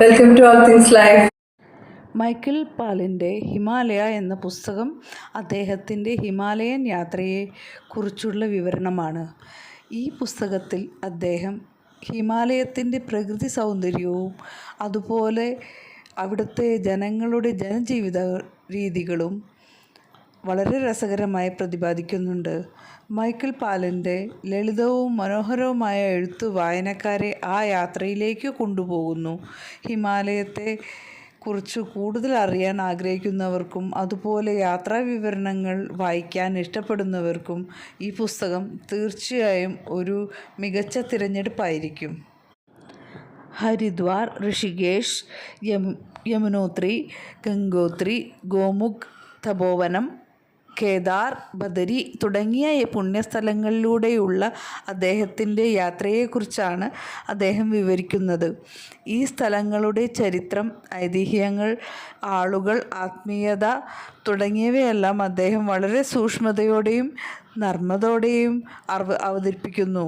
Welcome to all things life Michael പാലിന്റെ ഹിമാലയ എന്ന പുസ്തകം അദ്ദേഹത്തിന്റെ ഹിമാലയൻ യാത്രയെ കുറിച്ചുള്ള വിവരണമാണ്. ഈ പുസ്തകത്തിൽ അദ്ദേഹം ഹിമാലയത്തിന്റെ പ്രകൃതി സൗന്ദര്യവും അതുപോലെ അവിടുത്തെ ജനങ്ങളുടെ ജനജീവിത രീതികളും വളരെ രസകരമായി പ്രതിപാദിക്കുന്നുണ്ട്. മൈക്കിൾ പാലന്റെ ലളിതവും മനോഹരവുമായ എഴുത്ത് വായനക്കാരെ ആ യാത്രയിലേക്ക് കൊണ്ടുപോകുന്നു. ഹിമാലയത്തെ കുറിച്ച് കൂടുതൽ അറിയാൻ ആഗ്രഹിക്കുന്നവർക്കും അതുപോലെ യാത്രാ വിവരണങ്ങൾ വായിക്കാൻ ഇഷ്ടപ്പെടുന്നവർക്കും ഈ പുസ്തകം തീർച്ചയായും ഒരു മികച്ച തിരഞ്ഞെടുപ്പായിരിക്കും. ഹരിദ്വാർ ഋഷികേഷ് യമ യമുനോത്രി ഗംഗോത്രി ഗോമുഖ് തപോവനം കേദാർ ബദരി തുടങ്ങിയ ഈ പുണ്യസ്ഥലങ്ങളിലൂടെയുള്ള അദ്ദേഹത്തിന്റെ യാത്രയെക്കുറിച്ചാണ് അദ്ദേഹം വിവരിക്കുന്നത്. ഈ സ്ഥലങ്ങളുടെ ചരിത്രം ഐതിഹ്യങ്ങൾ ആളുകൾ ആത്മീയത തുടങ്ങിയവയെല്ലാം അദ്ദേഹം വളരെ സൂക്ഷ്മതയോടെയും നർമ്മതയോടെയും അവ അവതരിപ്പിക്കുന്നു.